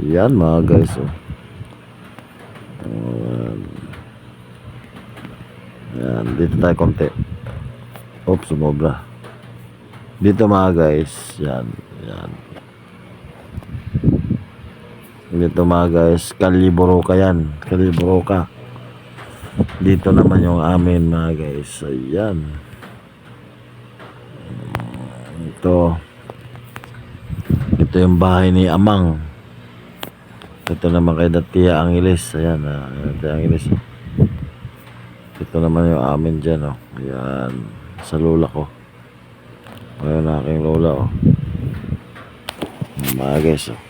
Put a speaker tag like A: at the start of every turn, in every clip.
A: Yan mga guys. Oh. Ayan. Yan. Dito tayo konti. Oops, sumobra. Dito mga guys. Yan. Yan. Dito mga guys. Kaliboroka yan. Kaliboroka. Dito naman yung amin mga guys. Ayan. Ito. Ito yung bahay ni Amang. Ito naman kay Datia Angeles. Ayan, ah, Datia Angeles. Ito naman yung amin dyan, oh. Ayan. Sa lola ko. Ayan, aking lola, oh. Mga guys, oh.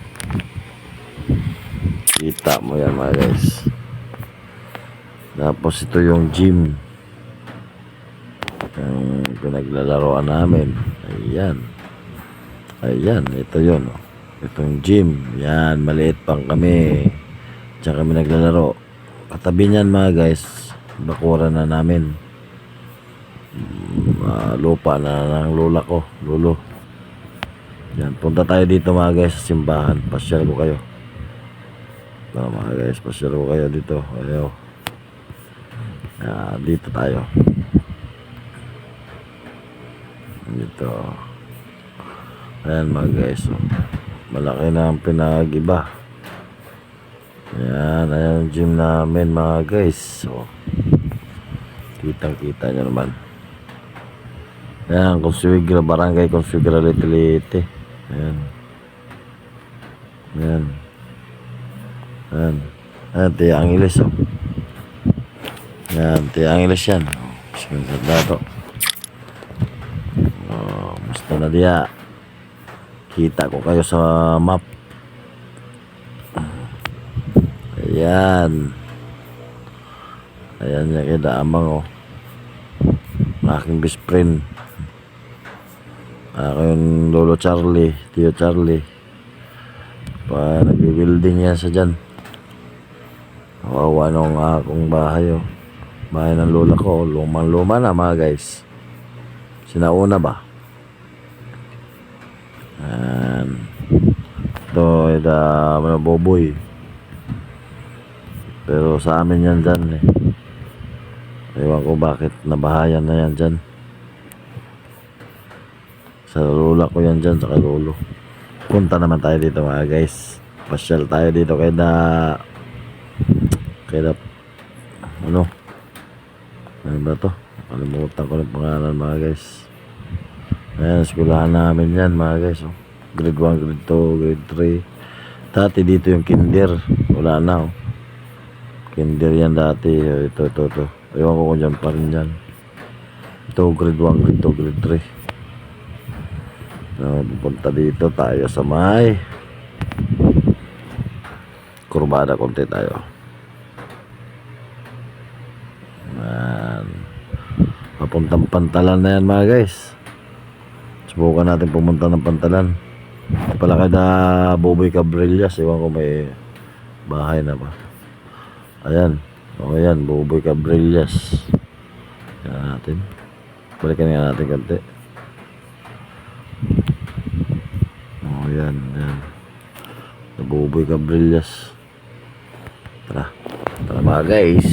A: Kita mo yan, mga guys. Tapos ito yung gym. Yung pinaglalaroan namin. Ayan. Ayan, ito yun. Oh. Itong gym. Yan, maliit pang kami. Diyan kami naglalaro. Katabi niyan mga guys, bakuran na namin. Ah, lupa na ng lola ko, lolo. Yan, punta tayo dito mga guys sa simbahan. Pasyal ko kayo. Ah, mga guys, pasyal ko kayo dito. Ayaw. Ah, dito tayo. Dito. Ayan mga guys. Oh. Malaki na ang pinag-iba. Ayan, ayan ang gym namin mga guys. So, kitang kita nyo naman. Ayan, Consuegra, Barangay Consuegra Litilite. Ayan. Ayan. Ayan. Ayan, Tia Angeles oh. Ayan, Tia Angeles yan. Sige, dato. Oh, musta na diya? Kita ko kayo sa map. Ayan. Ayan niya kay Daamang oh. Aking best friend. Aking lolo Charlie, Tio Charlie. Pa nagbi-building yan sa dyan. Kawawa nung akong bahay oh. Bahay ng lola ko. Lumang-luma na mga guys. Sinauna ba? Ayan. Ito, ito, mga boboy. Pero sa amin yan dyan eh. Ewan ko bakit nabahayan na yan dyan. Sa lola ko yan dyan, sa lolo. Punta naman tayo dito mga guys. Pasyal tayo dito kay da... Kay da... Ano? Ano ba to? Kalimutan ko ng pangalan mga guys. Ayan, skulahan namin yan mga guys. Oh. Grade 1, grade 2, grade 3. Dati dito yung kinder. Wala na oh. Kinder yan dati. Oh, Ito, ito, ito. Ewan ko kung dyan pa rin dyan. Ito, grade 1, grade 2, grade 3. So, pupunta dito tayo sa may kurbada konti tayo. Ayan. Papuntang pantalan na yan mga guys. Subukan natin pumunta ng pantalan. Pala kay na Boboy Cabrillas. Iwan ko may bahay na ba. Ayan. O ayan, Boboy Cabrillas. Yan natin. Balikan nga natin konti. O yan, yan. Sa Boboy Cabrillas. Tara. Tara mga guys.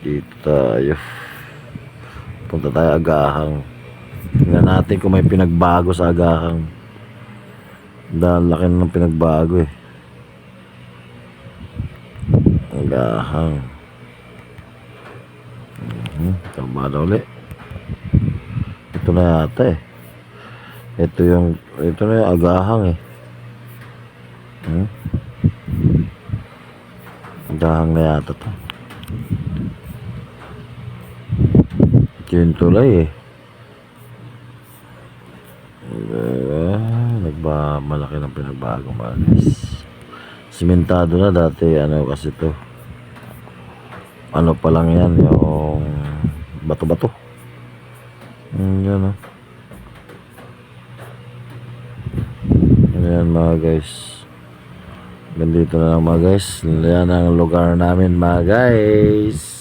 A: Dito tayo. Punta tayo agahang. Tingnan natin kung may pinagbago sa agahang. Dahil laki na ng pinagbago eh. Agahang. Hmm, tama na ulit. Ito na yata eh. Ito yung, ito na yung agahang eh. Hmm? Agahang na yata to. Ito yung tulay eh. Malaki ng pinagbago mga guys. Simentado na dati ano kasi to. Ano pa lang yan yung bato-bato. Mm, yan oh. Yan mga guys. Ganito na lang mga guys. Yan ang lugar namin mga guys.